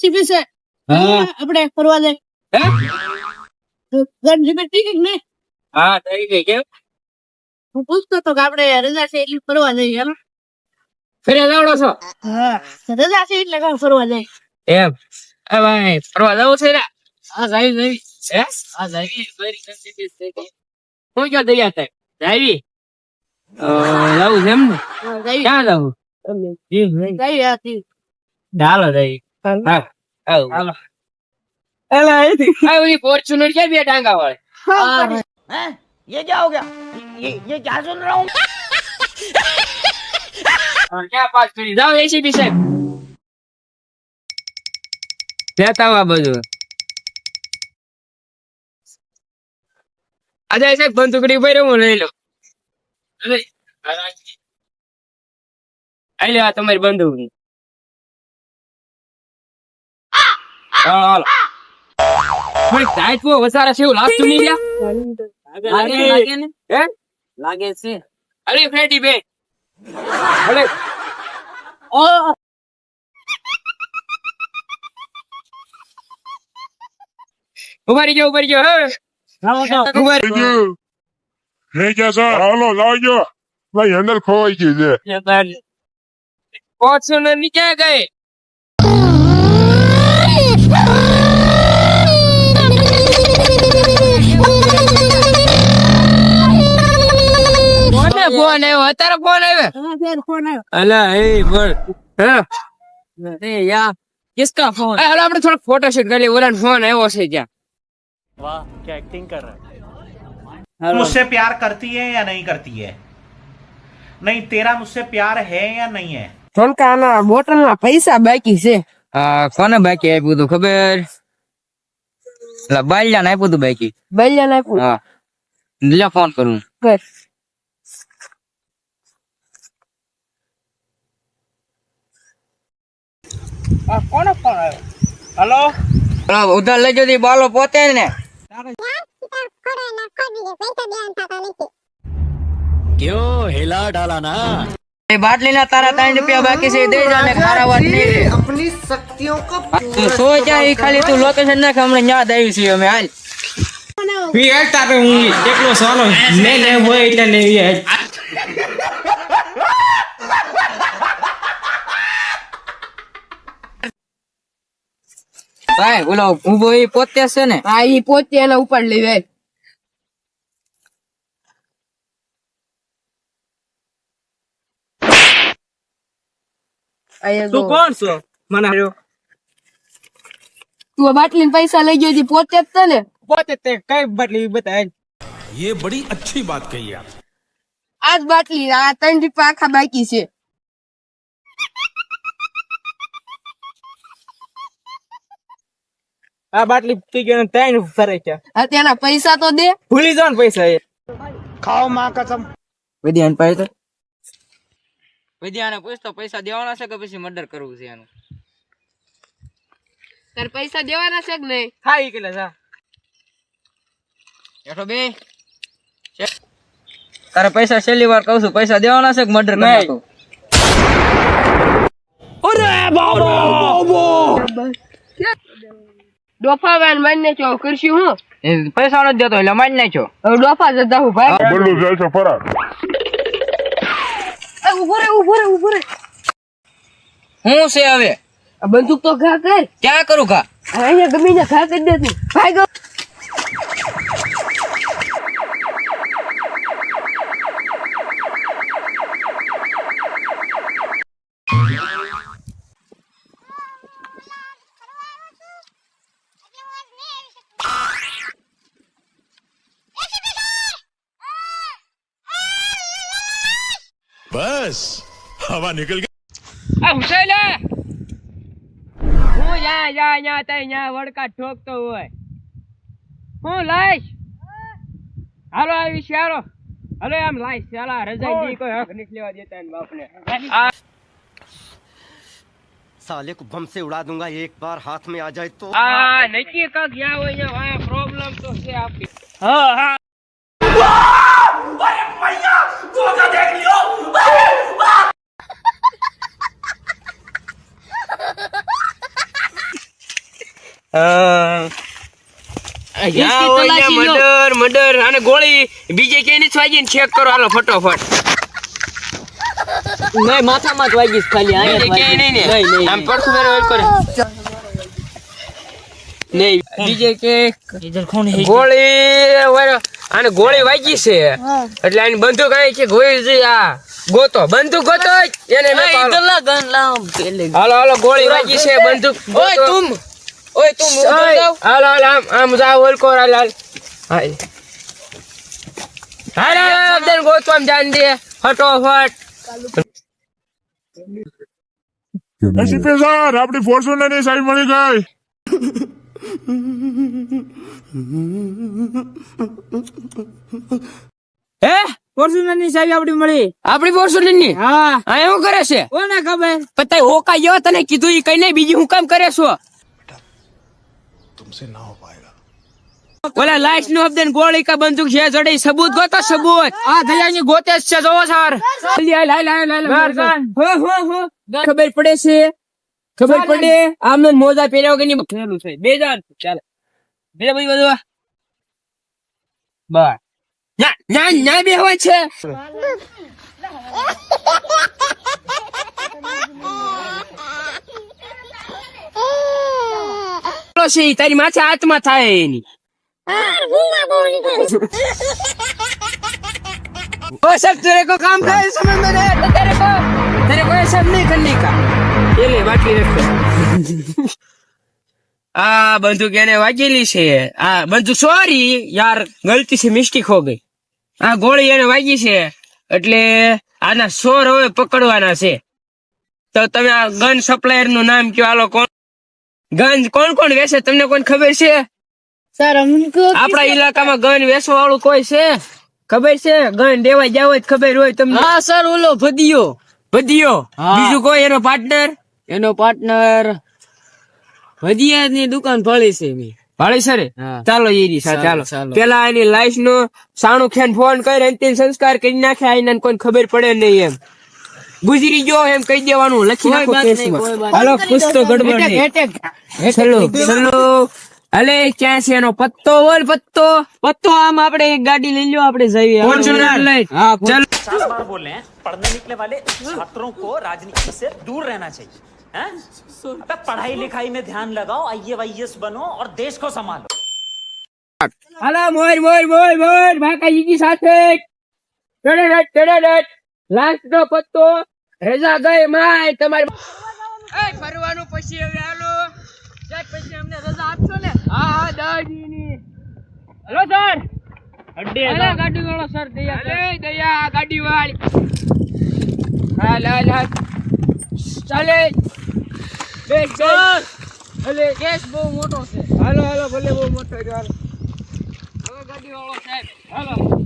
CP છે. આપણે ફરવા જાય હે? ને હા થઈ ગઈ કેમ? હું પૂછતો તો કે આપણે રજા છે એટલે ફરવા જઈએ હાલો. ફેરે જાવડો છો? હા રજા છે એટલે કામ ફરવા જાય એમ. એ ભાઈ ફરવા જવું છે ને હા જાવી જાવી હે? હા જાવી હું ક્યાં તૈયાર થાય? જાવી? જવું છે એમ ને. ક્યાં જવું? જી ભાઈ. જઈએ આ તી. ચાલો જઈ હા. આવ હાલો. એલા અહીંથી આ ઓલી ફોર્ચ્યુનર ક્યાં બે ટાંગા વાળી હા, हैं ये क्या हो गया ये ये क्या सुन रहा हूँ ક્યાં પાસ કરી જાવ એસીપી સાહેબ લેતા આવો આ બધું આજે સાહેબ બંદૂકડી ઉપર હું લઈ લઉં અરે, આ રાખી. આઈ લે આ તમારી બંદૂક હાલો થોડીક ટાઈટ પો વસારા છે એવું લાગતું નહીં લ્યા લાગે લાગે ને હે લાગે છે અરે ફ્રેડી બે અરે ઓ ઉભારી ગયો ઉભારી ગયો હે ઉભારી ગયો નહીં ક્યાં સર હાલો લાવજો ભાઈ અંદર ખોવાઈ ગયું છે ફોર્ચ્યુનરની ક્યાં ગઈ કોને ફોન આવ્યો અત્યારે ફોન આવ્યો હા ફેર ફોન આવ્યો અલા એ બોલ હા અરે યાર કિસકા ફોન એ હાલો આપણે થોડો ફોટો શૂટ કરી લઈએ ઓલા ફોન આવ્યો છે જ્યાં मुझसे प्यार करती है या नहीं करती है नहीं तेरा मुझसे प्यार है या नहीं है ધનકાના બોટલ ના પૈસા બાકી છે આ કોને બાકી આપ્યું હતું ખબર એટલે બાલ્યાને આપ્યું હતું બાકી બલ્યા નાખ્યું હા લે ફોન કરું કર કોનો ફોન આવ્યો હલો હલો ઉધાર લઈ જતી બાલો પોતે ને એ બાટલીના તારા ત્રણ રૂપિયા બાકી છે એ દઈ જા ને ખારા વાત નહીં રે अपनी शक्तियों को તું સો જ્યાં ઈ ખાલી તું લોકેશન નાખ હમણાં યાદ આવી છે અમે હાલ વી હેડ તારે હું એકલો સોનો ને ને હોય એટલે ને વી હેડ ભાઈ બોલો ઉભો ઈ પોતે છે ને હા ઈ પોતે એના ઉપર લેવે તું કોણ છો મને હાર્યો. તું બાટલી પૈસા લઈ ગયો તી પોતે જ છે ને પોતે તે કઈ બદલી બતાય ये बड़ी अच्छी बात कही आप આજ બાટલી આ ત્રણ રૂપિયા આખા બાકી છે આ બાટલી પી ગયો ને ત્રણ ફરે છે હા તેના પૈસા તો દે ભૂલી જાવ ને પૈસા એ खाओ माँ कसम વિદ્યાન પાસે તો વિદ્યાને પૂછતો પૈસા દેવાના છે કે પછી મર્ડર કરવું છે એનું તારે પૈસા દેવાના છે કે નહીં? હા ઈ કેટલા જા એઠો બે. તારે પૈસા છેલ્લી વાર કહું છું પૈસા દેવાના છે કે મર્ડર નહીં. નાખું? ડોફા વેન મારી ચો કરશું હું? પૈસા નથી દેતો એટલે મારી નાખ્યો હવે ડોફા જતા હું ભાઈ. બદલું જાય છે ફરાર. ઊભો રે ઊભો રે ઊભો રે. હું છે હવે? બંદૂક તો ઘા કર ક્યાં કરું ઘા અહીંયા ગમે ને ઘા કરી દે તું ભાઈ ગો બસ હવા નીકળ હું યા યા યા તઈ યા વડકા ઠોકતો હોય હું લાઈશ હાલો આવી છે હાલો હાલો આમ લાઈશ ચાલા રજાઈ કોઈ હક નથી લેવા દેતા ને બાપને આ साले को बम से उड़ा दूंगा एक बार हाथ में आ जाए तो આ નક્કી કાક યા હોય અહીંયા પ્રોબ્લેમ તો છે આપી હા હા યા મર્ડર મર્ડર અને ગોળી. બીજે ક્યાંય નથી વાગી ને ચેક કરો હાલો ફટોફટ. નહીં માથામાં જ વાગીશ ખાલી બીજે ક્યાંય નહીં ને. આમ પડખું મેરો એક કરે. નહીં બીજે કે ગોળી વાળો- આને ગોળી વાગી છે. એટલે આની બંદૂક આવી કે ગોળી છે આ ગોતો. બંદૂક ગોતો. એને મેં પાડો. હાલો હાલો ગોળી વાગી છે બંદૂક ઓય તું ઓય તું હાલો હાલો આમ આમ જાવ ઓલકો હાલ હાલ. હાલ હાલ હાલ અબદન ગોતો આમ જાન દે. ફટોફટ. એસીપી સર આપણી ફોર્ચ્યુનરની સાઈડ મળી ગઈ. હે? ફોર્ચ્યુનરની સાહેબ આપડી મળી. આપણી ફોર્ચ્યુનરની? હા. આ એવું કરે છે? કોને ખબર? પતાય હોકા ગયો તને કીધું ઈ કઈ નઈ બીજું હું કામ કરે છો? ઓલા લાઈટ નો અબદન ગોળી કા બંદૂક છે જડે સબૂત ગોતો સબૂત આ દયાની ગોતે છે જોવો સર જલ્દી હાલ હાલ હાલ હાલ હો હો હો ખબર પડે છે ખબર પડે આમને મોજા પહેર્યા કે ની ખેલું છે બે જાન ચાલે બે બધી બધું બસ ના ના ના બે હોય છે છે ઈ તારી માથે આત્મા થાય એની ओ सब तेरे को काम का है समझ में नहीं आता तेरे को तेरे को ये सब नहीं करने का ये ले बाकी रख આ બંદૂક એને વાગેલી છે આ બંદૂક સોરી યાર ગલતી से મિસ્ટેક હો ગઈ આ ગોળી એને વાગી છે એટલે આના સોર હવે પકડવાના છે તો તમે આ ગન સપ્લાયર નું નામ કયો હાલો કોણ ગન કોણ કોણ વેસે? તમને કોણ ખબર છે? આપણા ઇલાકામાં ગન વેસવા વાળું કોઈ છે? ખબર છે? ગન દેવા જાવ જ ખબર હોય તમને. હા સર ઓલો ભદિયો. ભદિયો? બીજું કોઈ? એનો પાર્ટનર એનો પાર્ટનર ભદિયા ની દુકાન ફળી છે મેં ભાળી સરે ચાલો એ રી સાથે ચાલો. પેલા એની લાઈફ નો સાણું ખેન ફોન કરી અંતિમ સંસ્કાર કરી નાખે આઈને કોઈ ખબર પડે નહીં એમ. ગુજરી ગયો એમ કહી દેવાનું લખી નાખો બાત નહીં, કેસમાં. કોઈ બાત હાલો કુછ તો ગડબડ નહીં. ચલો ચલો અલે ક્યાં છે એનો પત્તો બોલ પત્તો પત્તો આમ આપણે એક ગાડી લઈ લો આપણે જઈએ ફોર્ચ્યુનર લઈ હા ચાલો चार बार बोल रहे हैं पढ़ने निकले वाले छात्रों को राजनीति से दूर रहना चाहिए हैं? अबे पढ़ाई लिखाई में ध्यान लगाओ आई वाईएस बनो और देश को संभालो હાલો મોર મોર મોર મોર ભાકાજીની સાથે ટડડટ ટડડટ લાસ્ટ નો પત્તો રજા ગઈ માય તમારી એ ફરવાનું પછી હવે હાલો. જાત પછી અમને રજા આપશો ને? હા હા દાદીની હેલો સર. અડ્ડે ગાડી વાળો સર દયા અરે દયા ગાડી વાળી હા લા લા ચાલે બે સર અલે કેસ બહુ મોટો છે. હાલો હાલો ભલે બહુ મોટો છે હાલો. હવે ગાડી વાળો સાહેબ હાલો.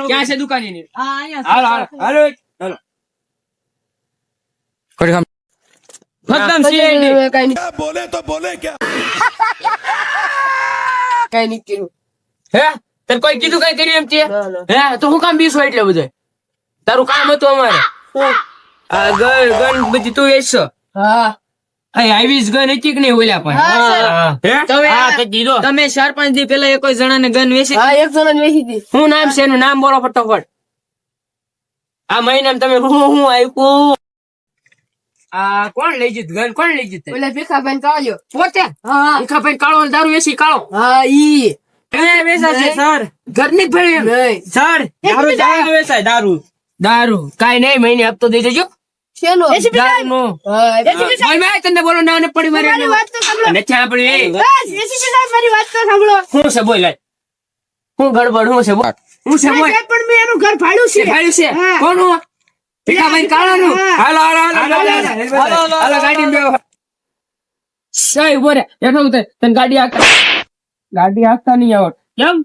ક્યાં છે દુકાન એની હાલો હાલો. હાલો. હાલો ખોટી ખતમ સીઆઈડી બોલે તો બોલે ક્યાં? કઈ નહીં કર્યું હે? તને કોઈ કીધું કઈ કર્યું એમ તે હે? તો હું કામ બીસો એટલે બધે? તારું કામ હતું અમારે. આ ગન ગન બધી તું વેચશો હા. આવી જ ગન હતી કે નહીં ઓલા પણ? તમે ચાર દી પેલા એક કોઈ જણાને ગન વેચી હા એક જણા વેચી દી શું નામ છે એનું નામ બોલો ફટાફટ. આ મહિનામાં તમે હું હું આવ્યું આ કોણ લઈ જીત ગન કોણ લઈ જીત ઓલા ભીખાભાઈ કાળો પોતે? હા. ભીખાભાઈ કાળો દારૂ વેચી કાળો? હા ઈ. ઘરની. નહીં. સર દારૂ દારૂ. વેચાય દારૂ. દારૂ. કાઈ નહીં મહિને હપ્તો દઈ દેજો. હા બોલ મેં તને બોલો ના પડી વાત તો સાંભળો. નથી સાંભળી. એ બસ એસી સાહેબ મારી વાત તો સાંભળો. શું છે બોલ લાય. શું ગડબડ હું છે હું છે પણ મેં એનું ઘર ભાડું છે. ભાડ્યું છે? હા. હું ભીખાભાઈ કાળાનું? હાલો હાલો હાલો હાલો હાલો હાલો ગાડી સાહેબ ઊભો હેઠો તને. ગાડી હાંકતા ગાડી આખતા નહીં આવડ. કેમ?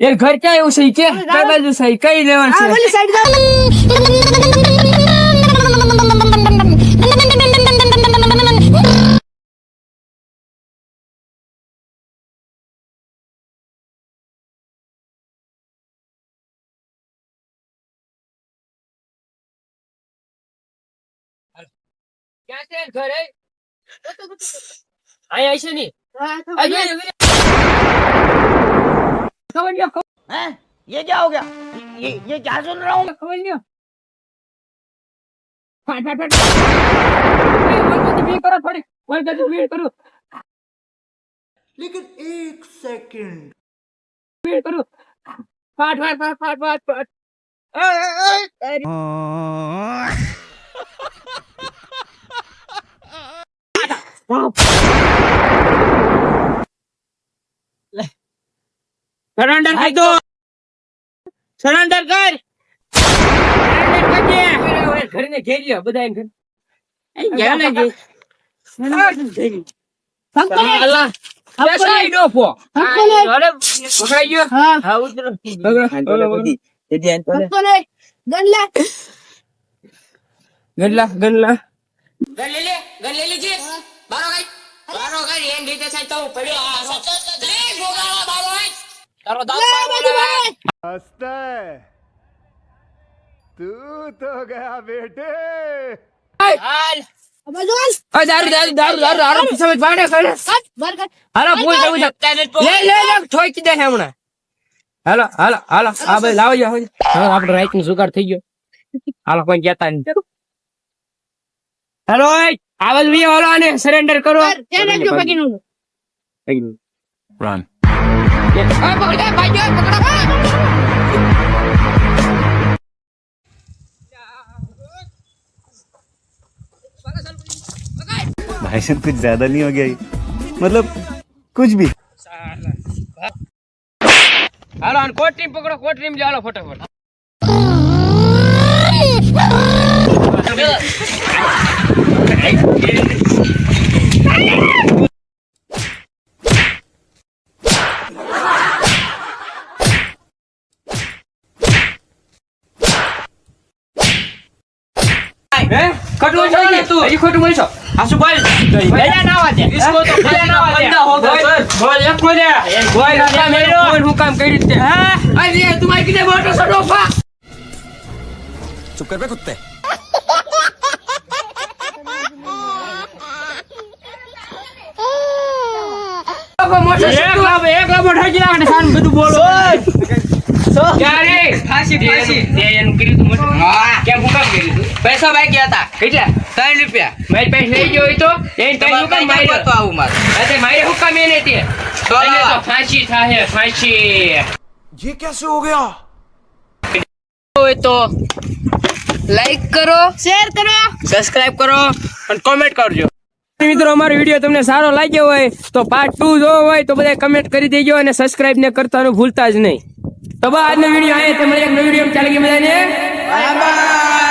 એ ઘર ક્યાં એવું છે? કે કઈ બાજુ છે કઈ લેવાનું છે? ક્યાં છે? ઘરે? અહીંયા છે નહીં खबर ये क्या हो गया? ये ये क्या सुन रहा हूँ? खबर लिया फाट फाट फाट। करो थोड़ी। वही गलती वेट करो। लेकिन एक सेकंड। वेट करो। फाट फाट फाट फाट फाट फाट। हाँ। સરેન્ડર કરી દો સરેન્ડર કર ઘરને ઘેરી લ્યો બધા ઘર. એ ગયા. ને જે અલ્લાહ બેસાઈ દો ફો અરે. પકડાઈ ગયો હા, હા ઉતરો ભક્તો ને ગણલા. ગલ્લા ગલ્લા લે, બાજુ ભાઈ. હાલ આ બાજુ હાલ. આ દારૂ દારૂ દારૂ દારૂ દારૂ પીછા ભાડે કરે. કાઢ, બહાર કાઢ. હાલો પૂછ પૂછ લે લે લે ઠોકી દે હમણાં. હાલો હાલો હાલો. આ ભાઈ લાવો જો હવે આપણે રાઈટનું સુગાર થઈ ગયો. હાલો કોઈ કહેતા નહીં હાલો ઓય. આવાજ વી હાલો આને સરેન્ડર કરો બહાર, ધ્યાન રાખજો બાકીનું. Run. આ પકડે ભાઈઓ પકડો भाई साहब कुछ ज्यादा नहीं हो गया ये? मतलब कुछ भी હાલો આને કોટ ટીમ પકડો કોટ ટીમ ચાલો ખોટું બોલશો તું? હજી ખોટું બોલશો? આશુભાઈ દયા ના વાજે ઇસકો તો દયા ના વાજે બંદા હો સર. બોલ એક બોલે. બોલ ના મેરો ફોન હું કામ કરી દે હા? અરે તમારી કીધે મોટો સડો ફા. ચૂપ કર બે કુત્તે મોટો લાવ એક લાવ મોટર જી લાવને સાન બધું બોલો ક્યારે ફાંસી ફાંસી તે એનું કર્યું તું મોટર કેમ હું કામ કર્યું તું પૈસા બાકી હતા કેટલા ત્રણ રૂપિયા મારી પાસે લઈ ગયો હોય તો એને તઈ હું કામ માર્યો તો આવું મારે અરે મારે હું કામ એને તે તો એને તો લાવા. ફાંસી થાય ફાંસી ये कैसे हो गया હોય તો લાઈક કરો શેર કરો સબસ્ક્રાઇબ કરો અને કોમેન્ટ કરજો મિત્રો, અમારો વીડિયો તમને સારો લાગ્યો હોય તો પાર્ટ ટુ જોવો હોય તો બધા કમેન્ટ કરી દેજો અને સબસ્ક્રાઇબ ને કરતા ભૂલતા જ નહીં. તો બસ આજનો વીડિયો અહીંયા તે મળીએ એક નવો વીડિયો ચાલે ગઈ બધાને બાય